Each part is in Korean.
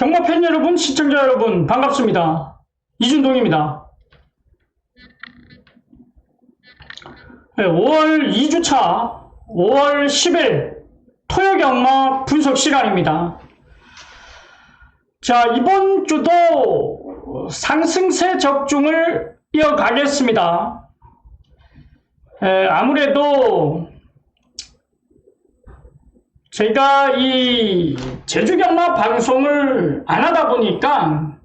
경마 팬 여러분, 시청자 여러분, 반갑습니다. 이준동입니다. 네, 5월 2주차 5월 10일 토요 경마 분석 시간입니다. 자, 이번 주도 상승세 적중을 이어가겠습니다. 에, 아무래도 제가 이 제주경마 방송을 안 하다 보니까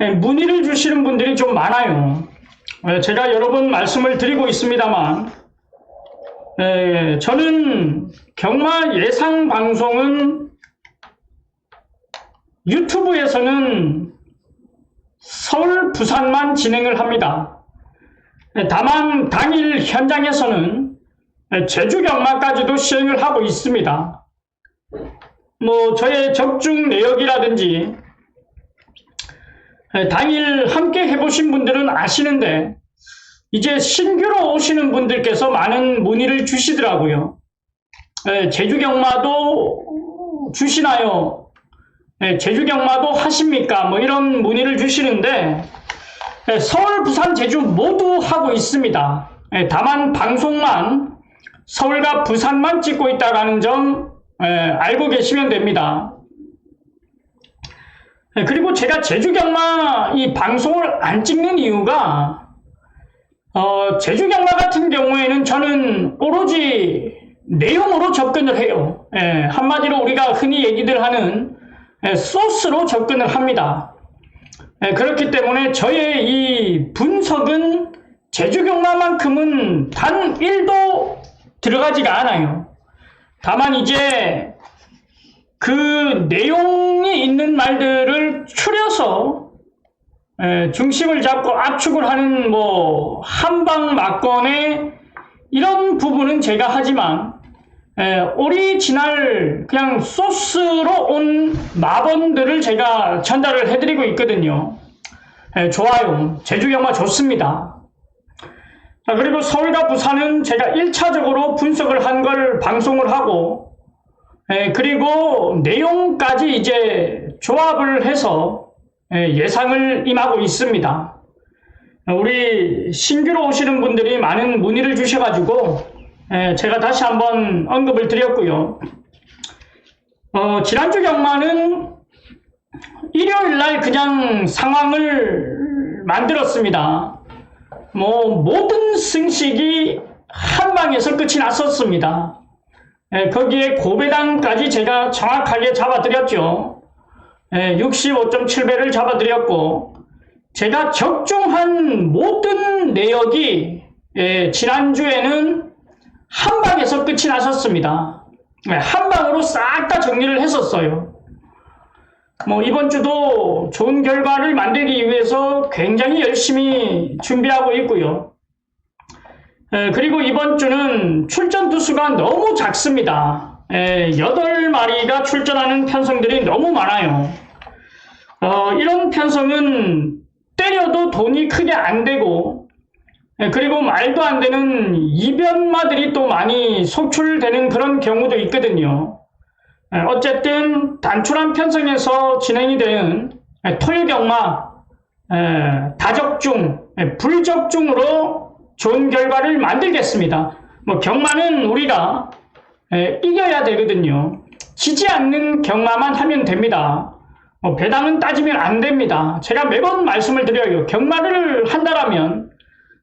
예, 문의를 주시는 분들이 좀 많아요. 예, 제가 여러 번 말씀을 드리고 있습니다만, 예, 저는 경마 예상 방송은 유튜브에서는 서울, 부산만 진행을 합니다. 예, 다만 당일 현장에서는 제주 경마까지도 시행을 하고 있습니다. 뭐 저의 적중 내역이라든지 에, 당일 함께 해보신 분들은 아시는데 이제 신규로 오시는 분들께서 많은 문의를 주시더라고요. 에, 제주 경마도 주시나요? 에, 제주 경마도 하십니까? 뭐 이런 문의를 주시는데 에, 서울, 부산, 제주 모두 하고 있습니다. 에, 다만 방송만 서울과 부산만 찍고 있다는 점 에, 알고 계시면 됩니다. 에, 그리고 제가 제주 경마 이 방송을 안 찍는 이유가 어, 제주 경마 같은 경우에는 저는 오로지 내용으로 접근을 해요. 에, 한마디로 우리가 흔히 얘기들 하는 에, 소스로 접근을 합니다. 에, 그렇기 때문에 저의 이 분석은 제주 경마만큼은 단 1도 들어가지가 않아요. 다만 이제 그 내용이 있는 말들을 추려서 에, 중심을 잡고 압축을 하는 뭐 한방 막건의 이런 부분은 제가 하지만 에, 오리지널 그냥 소스로 온 마번들을 제가 전달을 해드리고 있거든요. 에, 좋아요. 제주경마 좋습니다. 자, 그리고 서울과 부산은 제가 1차적으로 분석을 한 걸 방송을 하고, 에, 그리고 내용까지 이제 조합을 해서 에, 예상을 임하고 있습니다. 우리 신규로 오시는 분들이 많은 문의를 주셔가지고, 에, 제가 다시 한번 언급을 드렸고요. 어, 지난주 경마는 일요일 날 그냥 상황을 만들었습니다. 뭐 모든 승식이 한 방에서 끝이 났었습니다. 예, 거기에 고배당까지 제가 정확하게 잡아드렸죠. 예, 65.7배를 잡아드렸고 제가 적중한 모든 내역이 예, 지난주에는 한 방에서 끝이 났었습니다. 예, 한 방으로 싹 다 정리를 했었어요. 뭐 이번 주도 좋은 결과를 만들기 위해서 굉장히 열심히 준비하고 있고요. 에, 그리고 이번 주는 출전 두수가 너무 작습니다. 에, 8마리가 출전하는 편성들이 너무 많아요. 어, 이런 편성은 때려도 돈이 크게 안 되고 에, 그리고 말도 안 되는 이변마들이 또 많이 속출되는 그런 경우도 있거든요. 에, 어쨌든 단출한 편성에서 진행이 되는 에, 토요경마 에, 다적중, 에, 불적중으로 좋은 결과를 만들겠습니다. 뭐 경마는 우리가 에, 이겨야 되거든요. 지지 않는 경마만 하면 됩니다. 뭐 배당은 따지면 안 됩니다. 제가 매번 말씀을 드려요. 경마를 한다라면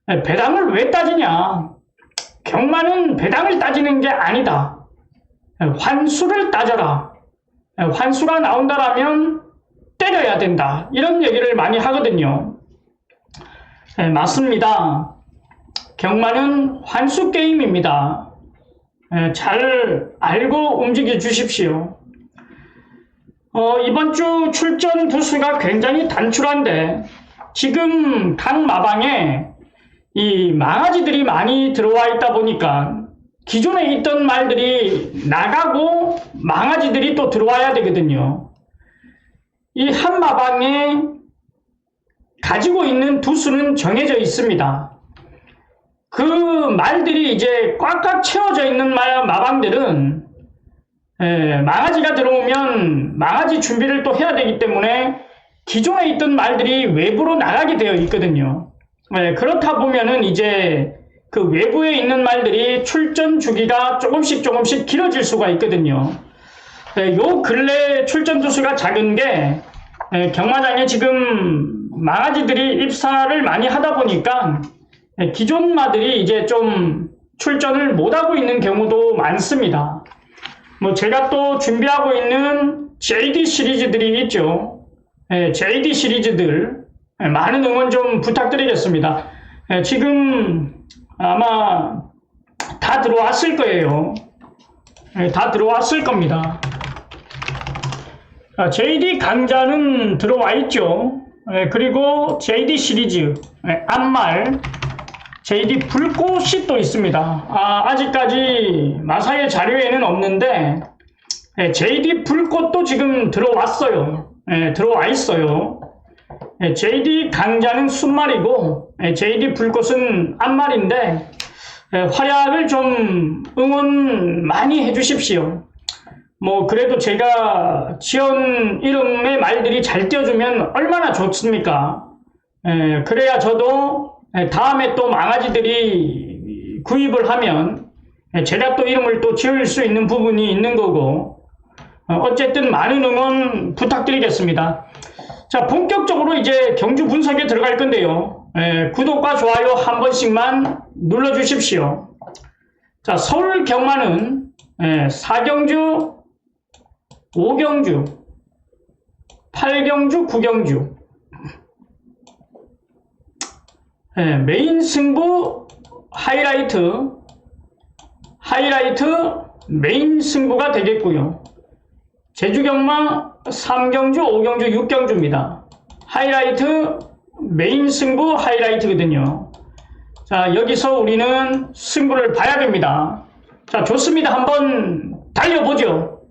에, 배당을 왜 따지냐? 경마는 배당을 따지는 게 아니다. 환수를 따져라. 환수가 나온다라면 때려야 된다. 이런 얘기를 많이 하거든요. 네, 맞습니다. 경마는 환수 게임입니다. 네, 잘 알고 움직여 주십시오. 어, 이번 주 출전 부수가 굉장히 단출한데 지금 각 마방에 이 망아지들이 많이 들어와 있다 보니까 기존에 있던 말들이 나가고 망아지들이 또 들어와야 되거든요. 이 한 마방에 가지고 있는 두 수는 정해져 있습니다. 그 말들이 이제 꽉꽉 채워져 있는 말, 마방들은 에, 망아지가 들어오면 망아지 준비를 또 해야 되기 때문에 기존에 있던 말들이 외부로 나가게 되어 있거든요. 에, 그렇다 보면은 이제 그 외부에 있는 말들이 출전 주기가 조금씩 조금씩 길어질 수가 있거든요. 에, 요 근래 출전 두수가 작은 게 에, 경마장에 지금 망아지들이 입사를 많이 하다 보니까 에, 기존 마들이 이제 좀 출전을 못하고 있는 경우도 많습니다. 뭐 제가 또 준비하고 있는 JD 시리즈들이 있죠. 예, JD 시리즈들 예, 많은 응원 좀 부탁드리겠습니다. 예, 지금 아마 다 들어왔을 거예요. 예, 다 들어왔을 겁니다. 아, JD 강좌는 들어와 있죠. 예, 그리고 JD 시리즈 예, 앞말 JD 불꽃이 또 있습니다. 아, 아직까지 마사의 자료에는 없는데 예, JD 불꽃도 지금 들어왔어요. 예, 들어와 있어요. 예, JD 강자는 순말이고 예, JD 불꽃은 앞말인데 예, 활약을 좀 응원 많이 해주십시오. 뭐 그래도 제가 지원 이름의 말들이 잘 띄워주면 얼마나 좋습니까? 예, 그래야 저도 예, 다음에 또 망아지들이 구입을 하면 예, 제가 또 이름을 또 지을 수 있는 부분이 있는 거고 어, 어쨌든 많은 응원 부탁드리겠습니다. 자 본격적으로 이제 경주 분석에 들어갈 건데요. 예, 구독과 좋아요 한 번씩만 눌러 주십시오. 자 서울 경마는 예, 사경주, 오경주, 팔경주, 구경주 예, 메인 승부 하이라이트 하이라이트 메인 승부가 되겠고요. 제주경마 3경주, 5경주, 6경주입니다. 하이라이트 메인 승부 하이라이트거든요. 자, 여기서 우리는 승부를 봐야 됩니다. 자, 좋습니다. 한번 달려보죠.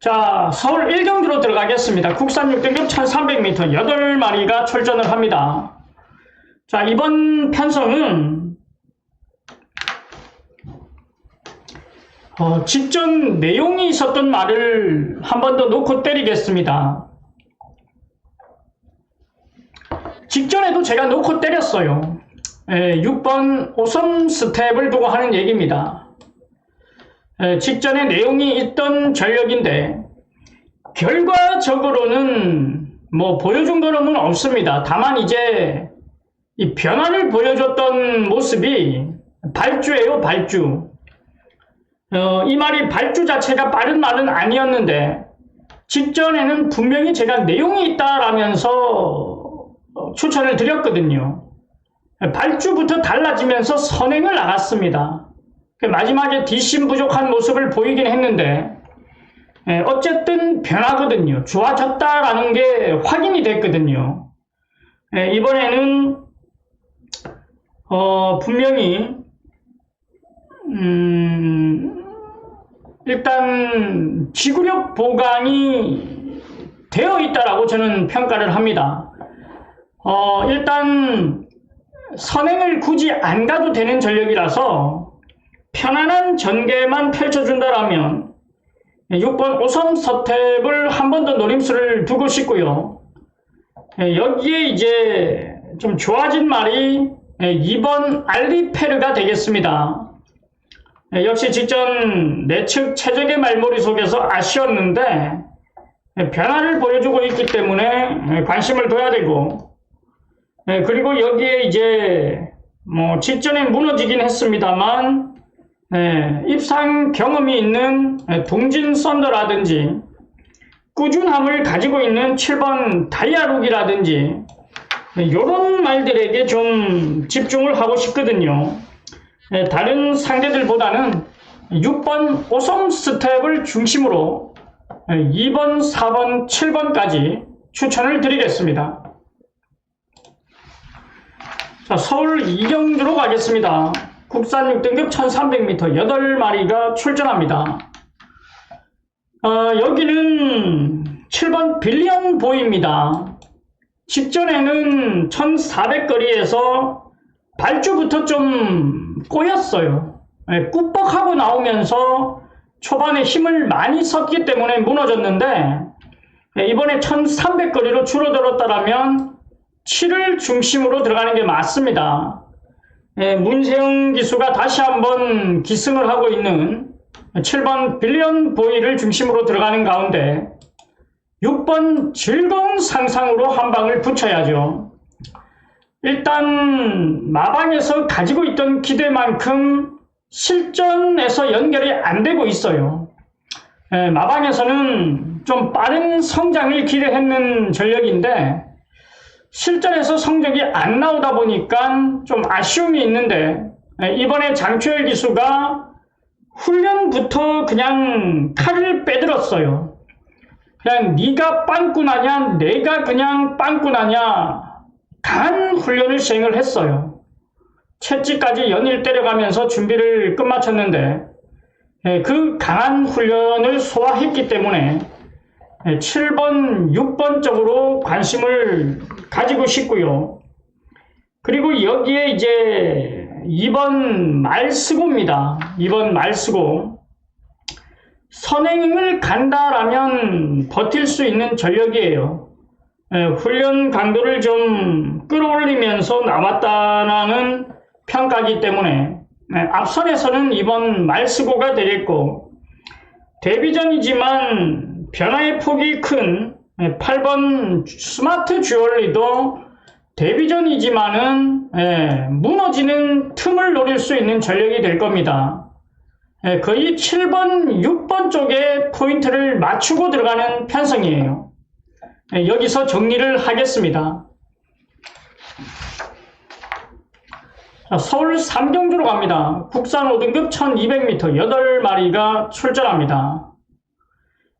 자, 서울 1경주로 들어가겠습니다. 국산 6등급 1300m 8마리가 출전을 합니다. 자, 이번 편성은 어, 직전 내용이 있었던 말을 한 번 더 놓고 때리겠습니다. 직전에도 제가 놓고 때렸어요. 에, 6번 오선 스텝을 두고 하는 얘기입니다. 에, 직전에 내용이 있던 전력인데 결과적으로는 뭐 보여준 거는 없습니다. 다만 이제 이 변화를 보여줬던 모습이 발주예요, 발주. 어, 이 말이 발주 자체가 빠른 말은 아니었는데 직전에는 분명히 제가 내용이 있다라면서 어, 추천을 드렸거든요. 발주부터 달라지면서 선행을 나갔습니다. 그 마지막에 뒷심 부족한 모습을 보이긴 했는데 예, 어쨌든 변하거든요. 좋아졌다라는 게 확인이 됐거든요. 예, 이번에는 어, 분명히 음, 일단 지구력 보강이 되어 있다라고 저는 평가를 합니다. 어, 일단 선행을 굳이 안 가도 되는 전력이라서 편안한 전개만 펼쳐준다라면 6번 오섬 서탭을 한 번 더 노림수를 두고 싶고요. 예, 여기에 이제 좀 좋아진 말이 2번 알리페르가 되겠습니다. 예, 역시 직전 내측 최적의 말머리 속에서 아쉬웠는데 예, 변화를 보여주고 있기 때문에 예, 관심을 둬야 되고 예, 그리고 여기에 이제 뭐 직전에 무너지긴 했습니다만 예, 입상 경험이 있는 예, 동진 썬더라든지 꾸준함을 가지고 있는 7번 다이아룩이라든지 이런 말들에게 좀 집중을 하고 싶거든요. 예, 다른 상대들보다는 6번 오섬 스텝을 중심으로 예, 2번, 4번, 7번까지 추천을 드리겠습니다. 자, 서울 이경주로 가겠습니다. 국산 6등급 1300m 8마리가 출전합니다. 어, 여기는 7번 빌리언 보입니다. 직전에는 1400 거리에서 발주부터 좀 꼬였어요. 예, 꾸벅하고 나오면서 초반에 힘을 많이 썼기 때문에 무너졌는데 예, 이번에 1300거리로 줄어들었다라면 7을 중심으로 들어가는 게 맞습니다. 예, 문세영 기수가 다시 한번 기승을 하고 있는 7번 빌리언 보이를 중심으로 들어가는 가운데 6번 즐거운 상상으로 한 방을 붙여야죠. 일단 마방에서 가지고 있던 기대만큼 실전에서 연결이 안 되고 있어요. 예, 마방에서는 좀 빠른 성장을 기대했는 전력인데 실전에서 성적이 안 나오다 보니까 좀 아쉬움이 있는데 예, 이번에 장초열 기수가 훈련부터 그냥 칼을 빼들었어요. 그냥 네가 빵꾸나냐 내가 그냥 빵꾸나냐 강한 훈련을 시행을 했어요. 채찍까지 연일 때려가면서 준비를 끝마쳤는데 예, 그 강한 훈련을 소화했기 때문에 7번, 6번 쪽으로 관심을 가지고 싶고요. 그리고 여기에 이제 2번 말쓰고입니다. 2번 말쓰고. 선행을 간다라면 버틸 수 있는 전력이에요. 예, 훈련 강도를 좀 끌어올리면서 나왔다라는 평가기 때문에 예, 앞선에서는 이번 말쓰고가 되겠고 데뷔전이지만 변화의 폭이 큰 8번 스마트 주얼리도 데뷔전이지만은 예, 무너지는 틈을 노릴 수 있는 전력이 될 겁니다. 예, 거의 7번, 6번 쪽에 포인트를 맞추고 들어가는 편성이에요. 예, 여기서 정리를 하겠습니다. 자, 서울 삼경주로 갑니다. 국산 5등급 1200m 8마리가 출전합니다.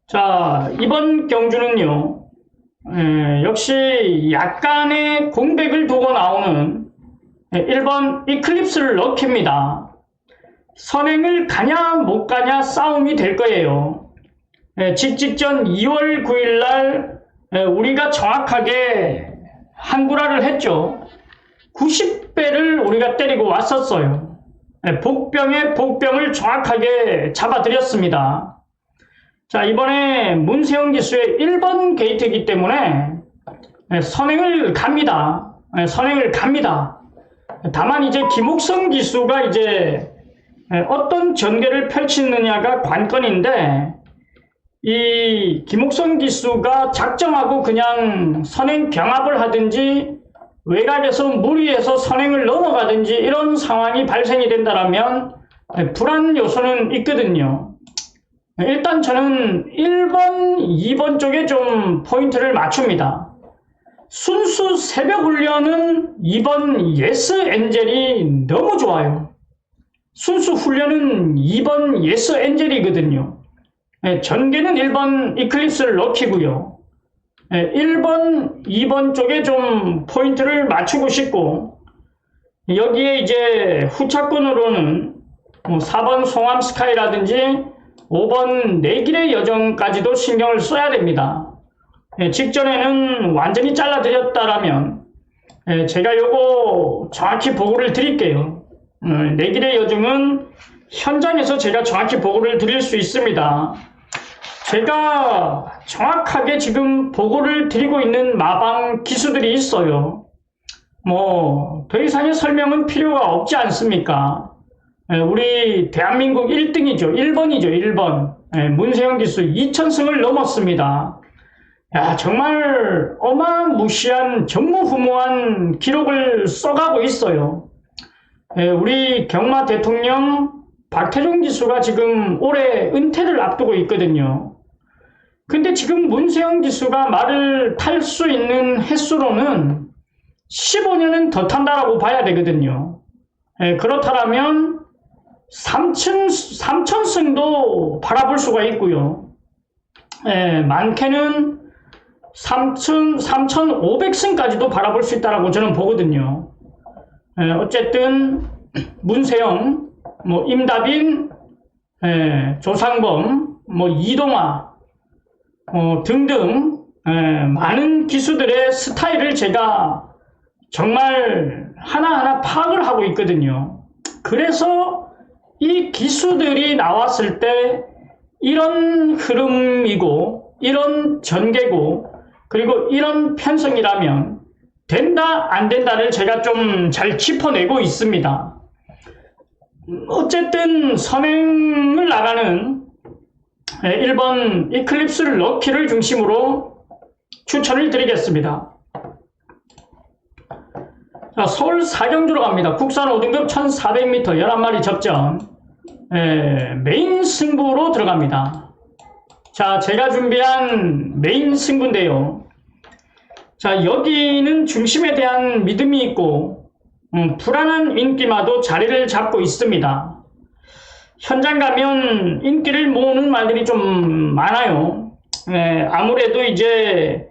자, 이번 경주는요, 에, 역시 약간의 공백을 두고 나오는 에, 1번 이클립스를 넣힙니다. 선행을 가냐 못 가냐 싸움이 될 거예요. 에, 직직전 2월 9일 날 에, 우리가 정확하게 한구라를 했죠. 90배를 우리가 때리고 왔었어요. 예, 복병에 복병을 정확하게 잡아드렸습니다. 자, 이번에 문세영 기수의 1번 게이트이기 때문에 예, 선행을 갑니다. 예, 선행을 갑니다. 다만 이제 김옥성 기수가 이제 예, 어떤 전개를 펼치느냐가 관건인데 이 김옥성 기수가 작정하고 그냥 선행 경합을 하든지 외곽에서 무리해서 선행을 넘어가든지 이런 상황이 발생이 된다면 불안 요소는 있거든요. 일단 저는 1번, 2번 쪽에 좀 포인트를 맞춥니다. 순수 새벽 훈련은 2번 예스 엔젤이 너무 좋아요. 순수 훈련은 2번 예스 엔젤이거든요. 전개는 1번 이클립스를 넣기고요. 1번, 2번 쪽에 좀 포인트를 맞추고 싶고 여기에 이제 후차권으로는 뭐 4번 송암 스카이라든지 5번 내길의 여정까지도 신경을 써야 됩니다. 예, 직전에는 완전히 잘라드렸다라면 예, 제가 요거 정확히 보고를 드릴게요. 어, 내길의 여정은 현장에서 제가 정확히 보고를 드릴 수 있습니다. 제가 정확하게 지금 보고를 드리고 있는 마방 기수들이 있어요. 뭐, 더 이상의 설명은 필요가 없지 않습니까? 예, 우리 대한민국 1등이죠. 1번이죠. 1번. 예, 문세영 기수 2천승을 넘었습니다. 야, 정말 어마무시한 전무후무한 기록을 써가고 있어요. 예, 우리 경마 대통령 박태종 기수가 지금 올해 은퇴를 앞두고 있거든요. 근데 지금 문세영 기수가 말을 탈 수 있는 횟수로는 15년은 더 탄다라고 봐야 되거든요. 예, 그렇다면 3천, 3천승도 바라볼 수가 있고요. 예, 많게는 3천, 3,500승까지도 바라볼 수 있다라고 저는 보거든요. 예, 어쨌든 문세영, 뭐 임다빈, 예, 조상범, 뭐 이동화 어, 등등 에, 많은 기수들의 스타일을 제가 정말 하나하나 파악을 하고 있거든요. 그래서 이 기수들이 나왔을 때 이런 흐름이고 이런 전개고 그리고 이런 편성이라면 된다 안 된다를 제가 좀 잘 짚어내고 있습니다. 어쨌든 선행을 나가는 1번 이클립스 럭키를 중심으로 추천을 드리겠습니다. 자, 서울 사경주로 갑니다. 국산 5등급 1400m 11마리 접전 에, 메인 승부로 들어갑니다. 자, 제가 준비한 메인 승부인데요. 자, 여기는 중심에 대한 믿음이 있고 음, 불안한 인기마도 자리를 잡고 있습니다. 현장 가면 인기를 모으는 말들이 좀 많아요. 예, 아무래도 이제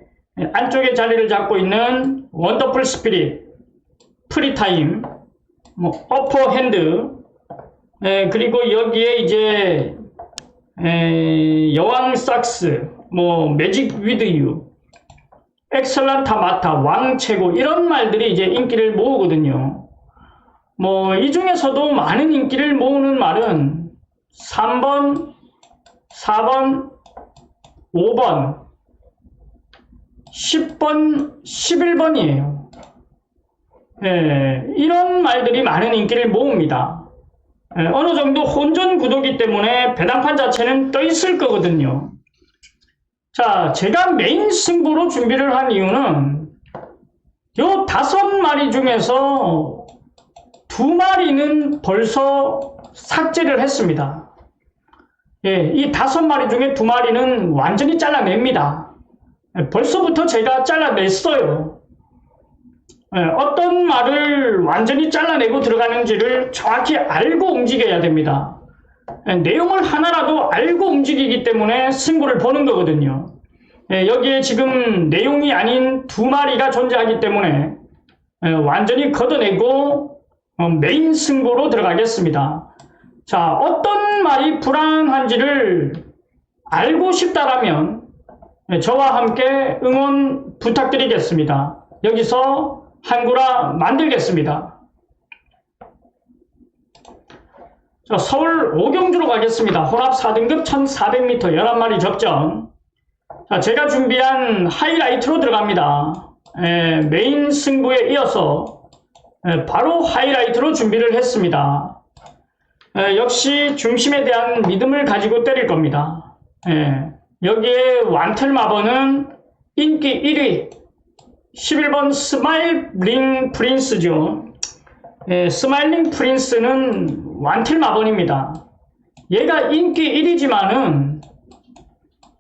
안쪽에 자리를 잡고 있는 원더풀 스피릿, 프리타임, 뭐 어퍼 핸드, 예, 그리고 여기에 이제 에, 여왕 삭스, 뭐 매직 위드 유, 엑셀란타 마타, 왕 최고 이런 말들이 이제 인기를 모으거든요. 뭐 이 중에서도 많은 인기를 모으는 말은 3번, 4번, 5번, 10번, 11번이에요. 예, 이런 말들이 많은 인기를 모읍니다. 예, 어느 정도 혼전 구도기 때문에 배당판 자체는 떠 있을 거거든요. 자, 제가 메인 승부로 준비를 한 이유는 요 다섯 마리 중에서 두 마리는 벌써 삭제를 했습니다. 예, 이 다섯 마리 중에 두 마리는 완전히 잘라냅니다. 예, 벌써부터 제가 잘라냈어요. 예, 어떤 말을 완전히 잘라내고 들어가는지를 정확히 알고 움직여야 됩니다. 예, 내용을 하나라도 알고 움직이기 때문에 승부를 보는 거거든요. 예, 여기에 지금 내용이 아닌 두 마리가 존재하기 때문에 예, 완전히 걷어내고 어, 메인 승부로 들어가겠습니다. 자, 어떤 말이 불안한지를 알고 싶다라면 예, 저와 함께 응원 부탁드리겠습니다. 여기서 한구라 만들겠습니다. 자, 서울 오경주로 가겠습니다. 혼합 4등급 1400m 11마리 접전. 자, 제가 준비한 하이라이트로 들어갑니다. 에, 메인 승부에 이어서 에, 바로 하이라이트로 준비를 했습니다. 에, 역시 중심에 대한 믿음을 가지고 때릴 겁니다. 에, 여기에 완틀 마번은 인기 1위 11번 스마일링 프린스죠. 에, 스마일링 프린스는 완틀 마번입니다. 얘가 인기 1위지만은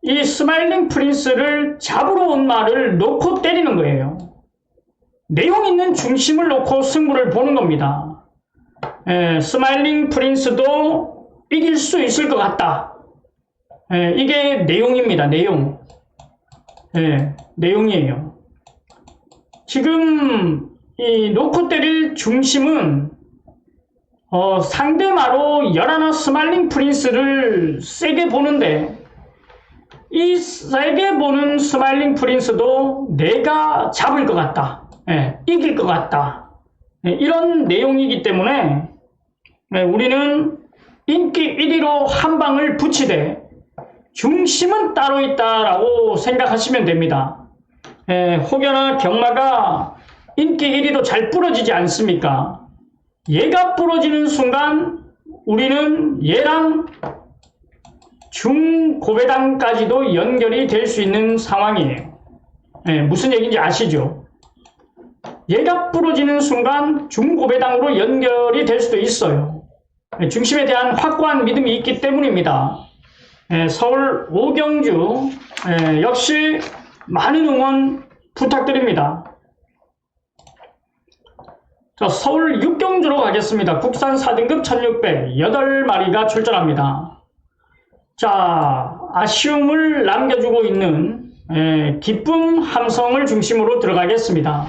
이 스마일링 프린스를 잡으러 온 말을 놓고 때리는 거예요. 내용 있는 중심을 놓고 승부를 보는 겁니다. 에, 스마일링 프린스도 이길 수 있을 것 같다. 에, 이게 내용입니다. 내용. 에, 내용이에요. 지금 이 놓고 때릴 중심은 어, 상대마로 열하나 스마일링 프린스를 세게 보는데 이 세게 보는 스마일링 프린스도 내가 잡을 것 같다. 예, 이길 것 같다. 예, 이런 내용이기 때문에 예, 우리는 인기 1위로 한 방을 붙이되 중심은 따로 있다라고 생각하시면 됩니다. 예, 혹여나 경마가 인기 1위로 잘 부러지지 않습니까? 얘가 부러지는 순간 우리는 얘랑 중고배당까지도 연결이 될 수 있는 상황이에요. 예, 무슨 얘기인지 아시죠? 얘가 부러지는 순간 중고배당으로 연결이 될 수도 있어요. 예, 중심에 대한 확고한 믿음이 있기 때문입니다. 예, 서울 오경주 예, 역시 많은 응원 부탁드립니다. 자, 서울 육경주로 가겠습니다. 국산 4등급 1600 8마리가 출전합니다. 자, 아쉬움을 남겨주고 있는 에, 기쁨 함성을 중심으로 들어가겠습니다.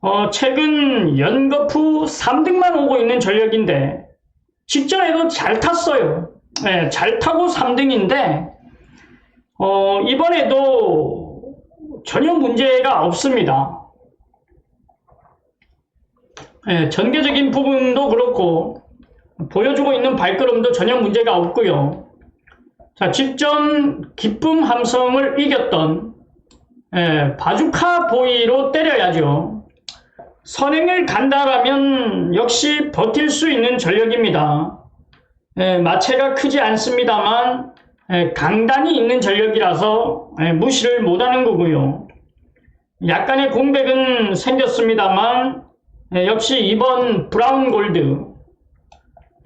어, 최근 연거푸 3등만 오고 있는 전력인데 직전에도 잘 탔어요. 예, 잘 타고 3등인데 어, 이번에도 전혀 문제가 없습니다. 예, 전개적인 부분도 그렇고 보여주고 있는 발걸음도 전혀 문제가 없고요. 자, 직전 기쁨 함성을 이겼던 예, 바주카 보이로 때려야죠. 선행을 간다라면 역시 버틸 수 있는 전력입니다. 예, 마체가 크지 않습니다만 예, 강단이 있는 전력이라서 예, 무시를 못하는 거고요. 약간의 공백은 생겼습니다만 예, 역시 이번 브라운 골드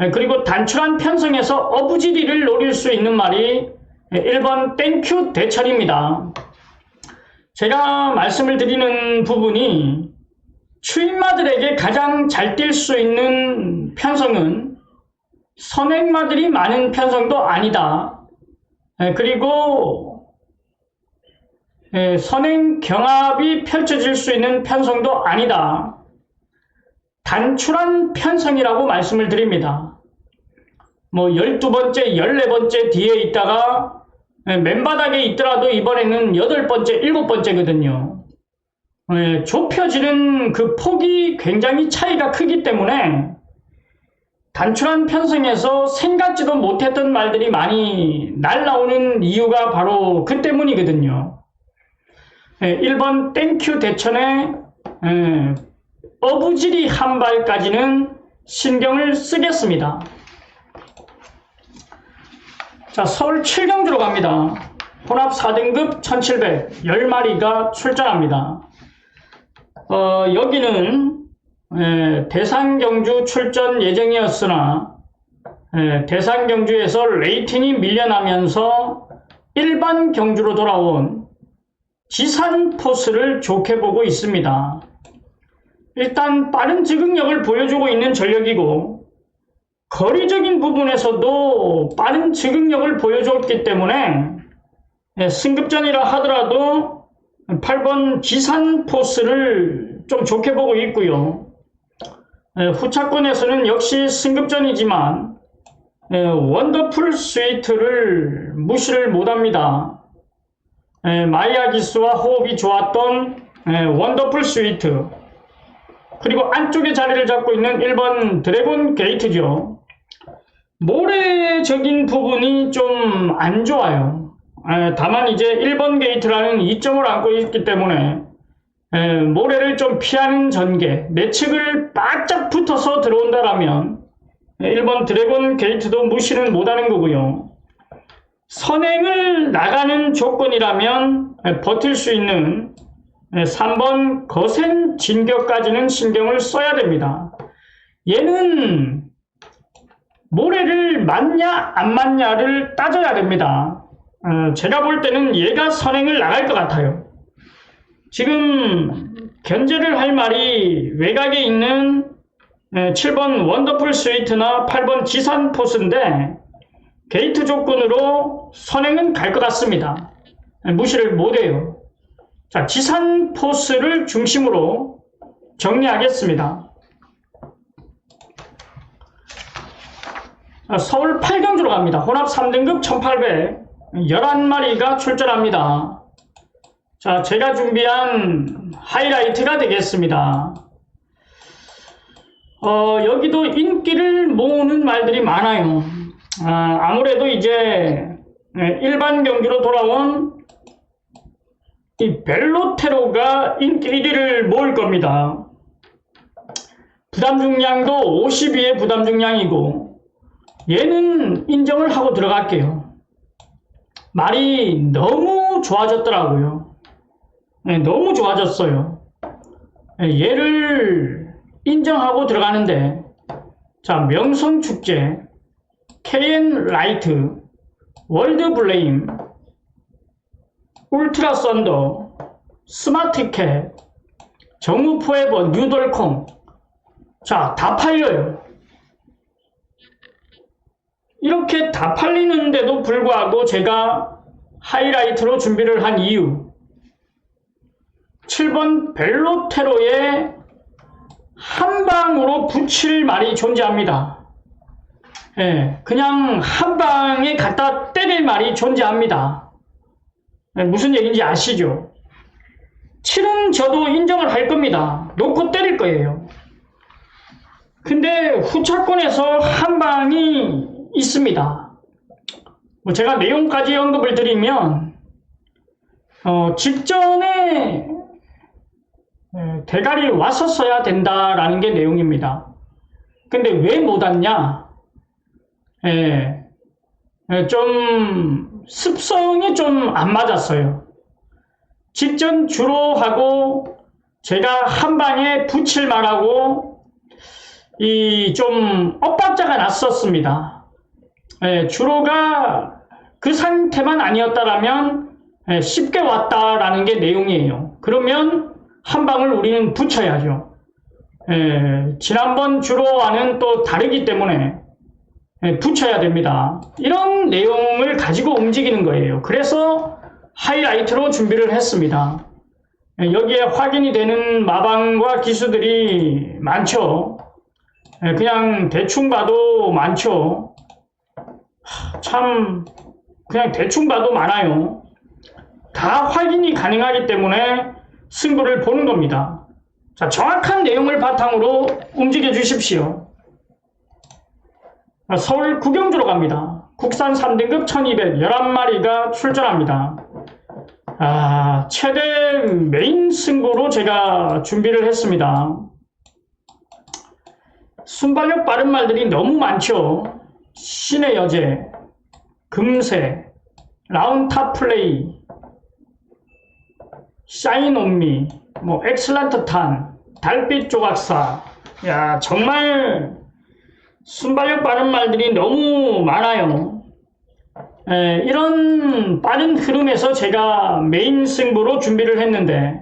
예, 그리고 단출한 편성에서 어부지리를 노릴 수 있는 말이 예, 1번 땡큐 대철입니다. 제가 말씀을 드리는 부분이 추임마들에게 가장 잘 뛸 수 있는 편성은 선행마들이 많은 편성도 아니다. 예, 그리고 예, 선행 경합이 펼쳐질 수 있는 편성도 아니다. 단출한 편성이라고 말씀을 드립니다. 뭐 12번째, 14번째 뒤에 있다가 예, 맨바닥에 있더라도 이번에는 8번째, 7번째거든요. 예, 좁혀지는 그 폭이 굉장히 차이가 크기 때문에 단출한 편성에서 생각지도 못했던 말들이 많이 날라오는 이유가 바로 그 때문이거든요. 예, 1번 땡큐 대천의 예, 어부지리 한 발까지는 신경을 쓰겠습니다. 자, 서울 7경주로 갑니다. 혼합 4등급 1700, 10마리가 출전합니다. 어, 여기는 에, 대상경주 출전 예정이었으나 에, 대상경주에서 레이팅이 밀려나면서 일반 경주로 돌아온 지산 포스를 좋게 보고 있습니다. 일단 빠른 적응력을 보여주고 있는 전력이고 거리적인 부분에서도 빠른 적응력을 보여줬기 때문에 예, 승급전이라 하더라도 8번 지산 포스를 좀 좋게 보고 있고요. 예, 후차권에서는 역시 승급전이지만 예, 원더풀 스위트를 무시를 못합니다. 예, 마이아 기스와 호흡이 좋았던 예, 원더풀 스위트 그리고 안쪽에 자리를 잡고 있는 1번 드래곤 게이트죠. 모래적인 부분이 좀 안 좋아요. 에, 다만 이제 1번 게이트라는 이점을 안고 있기 때문에 에, 모래를 좀 피하는 전개, 내측을 바짝 붙어서 들어온다라면 1번 드래곤 게이트도 무시는 못하는 거고요. 선행을 나가는 조건이라면 에, 버틸 수 있는 3번 거센 진격까지는 신경을 써야 됩니다. 얘는 모래를 맞냐 안 맞냐를 따져야 됩니다. 어, 제가 볼 때는 얘가 선행을 나갈 것 같아요. 지금 견제를 할 말이 외곽에 있는 7번 원더풀 스웨이트나 8번 지산 포스인데 게이트 조건으로 선행은 갈 것 같습니다. 무시를 못해요. 자, 지산 포스를 중심으로 정리하겠습니다. 자, 서울 8경주로 갑니다. 혼합 3등급 1800, 11마리가 출전합니다. 자, 제가 준비한 하이라이트가 되겠습니다. 어, 여기도 인기를 모으는 말들이 많아요. 아, 무래도 이제 일반 경주로 돌아온 이 벨로테로가 인기 1위를 모을 겁니다. 부담 중량도 52의 부담 중량이고 얘는 인정을 하고 들어갈게요. 말이 너무 좋아졌더라고요. 네, 너무 좋아졌어요. 네, 얘를 인정하고 들어가는데 자 명성축제, KN 라이트, 월드 블레임, 울트라 썬더, 스마트캣, 정우 포에버, 뉴돌콩. 자, 다 팔려요. 이렇게 다 팔리는데도 불구하고 제가 하이라이트로 준비를 한 이유. 7번 벨로테로에 한 방으로 붙일 말이 존재합니다. 예, 그냥 한 방에 갖다 때릴 말이 존재합니다. 예, 무슨 얘기인지 아시죠? 7은 저도 인정을 할 겁니다. 놓고 때릴 거예요. 근데 후차권에서 한 방이 있습니다. 뭐 제가 내용까지 언급을 드리면 어, 직전에 에, 대가리 왔었어야 된다라는 게 내용입니다. 근데 왜 못 왔냐? 예, 예, 좀 습성이 좀 안 맞았어요. 직전 주로 하고 제가 한 방에 붙일 말하고 이 좀 엇박자가 났었습니다. 예, 주로가 그 상태만 아니었다라면 예, 쉽게 왔다라는 게 내용이에요. 그러면 한 방을 우리는 붙여야죠. 예, 지난번 주로와는 또 다르기 때문에 예, 붙여야 됩니다. 이런 내용을 가지고 움직이는 거예요. 그래서 하이라이트로 준비를 했습니다. 예, 여기에 확인이 되는 마방과 기수들이 많죠. 예, 그냥 대충 봐도 많죠. 하, 참 그냥 대충 봐도 많아요. 다 확인이 가능하기 때문에 승부를 보는 겁니다. 자, 정확한 내용을 바탕으로 움직여 주십시오. 자, 서울 구경주로 갑니다. 국산 3등급 1211마리가 출전합니다. 아, 최대 메인 승부로 제가 준비를 했습니다. 순발력 빠른 말들이 너무 많죠. 신의 여제, 금세, 라운탑 플레이, 샤인 온미, 뭐 엑슬란트 탄, 달빛 조각사. 야, 정말 순발력 빠른 말들이 너무 많아요. 에, 이런 빠른 흐름에서 제가 메인 승부로 준비를 했는데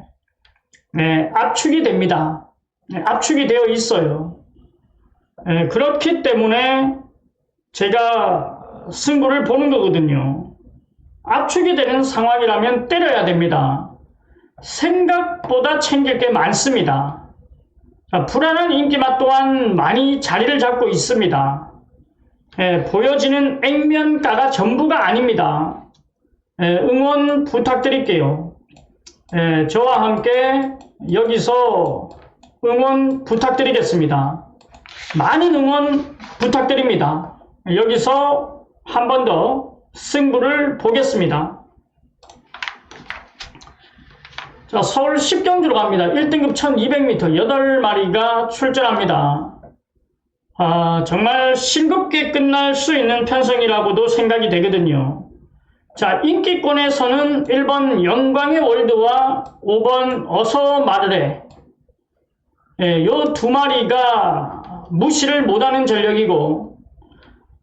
네, 압축이 됩니다. 네, 압축이 되어 있어요. 에, 그렇기 때문에 제가 승부를 보는 거거든요. 압축이 되는 상황이라면 때려야 됩니다. 생각보다 챙길 게 많습니다. 자, 불안한 인기맛 또한 많이 자리를 잡고 있습니다. 예, 보여지는 액면가가 전부가 아닙니다. 예, 응원 부탁드릴게요. 예, 저와 함께 여기서 응원 부탁드리겠습니다. 많은 응원 부탁드립니다. 여기서 한 번 더 승부를 보겠습니다. 자, 서울 10경주로 갑니다. 1등급 1200m 8마리가 출전합니다. 아, 정말 싱겁게 끝날 수 있는 편성이라고도 생각이 되거든요. 자, 인기권에서는 1번 영광의 월드와 5번 어서 말을 해. 요두 마리가 무시를 못하는 전력이고,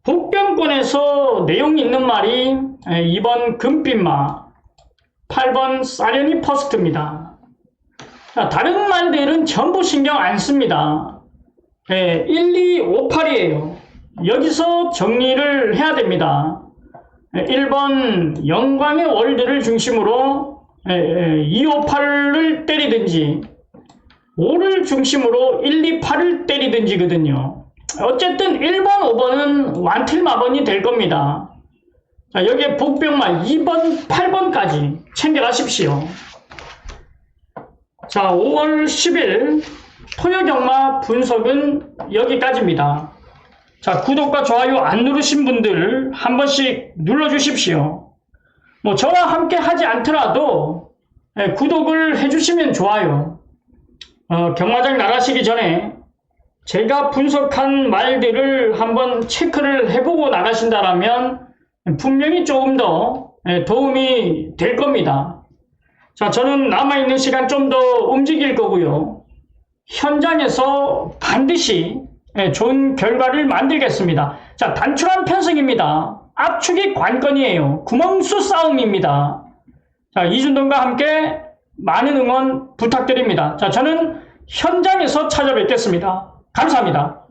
복병권에서 내용 있는 말이 2번 금빛마, 8번 사련이 퍼스트입니다. 자, 다른 말들은 전부 신경 안 씁니다. 예, 1, 2, 5, 8이에요. 여기서 정리를 해야 됩니다. 예, 1번 영광의 월드를 중심으로 예, 2, 5, 8을 때리든지 5를 중심으로 1, 2, 8을 때리든지거든요. 어쨌든 1번, 5번은 완틀 마번이 될 겁니다. 자, 여기에 복병말 2번, 8번까지 챙겨가십시오. 자, 5월 10일 토요경마 분석은 여기까지입니다. 자, 구독과 좋아요 안 누르신 분들 한 번씩 눌러주십시오. 뭐, 저와 함께 하지 않더라도 예, 구독을 해주시면 좋아요. 어, 경마장 나가시기 전에 제가 분석한 말들을 한번 체크를 해보고 나가신다라면 분명히 조금 더 예, 도움이 될 겁니다. 자, 저는 남아있는 시간 좀 더 움직일 거고요. 현장에서 반드시 예, 좋은 결과를 만들겠습니다. 자, 단출한 편성입니다. 압축이 관건이에요. 구멍수 싸움입니다. 자, 이준동과 함께 많은 응원 부탁드립니다. 자, 저는 현장에서 찾아뵙겠습니다. 감사합니다.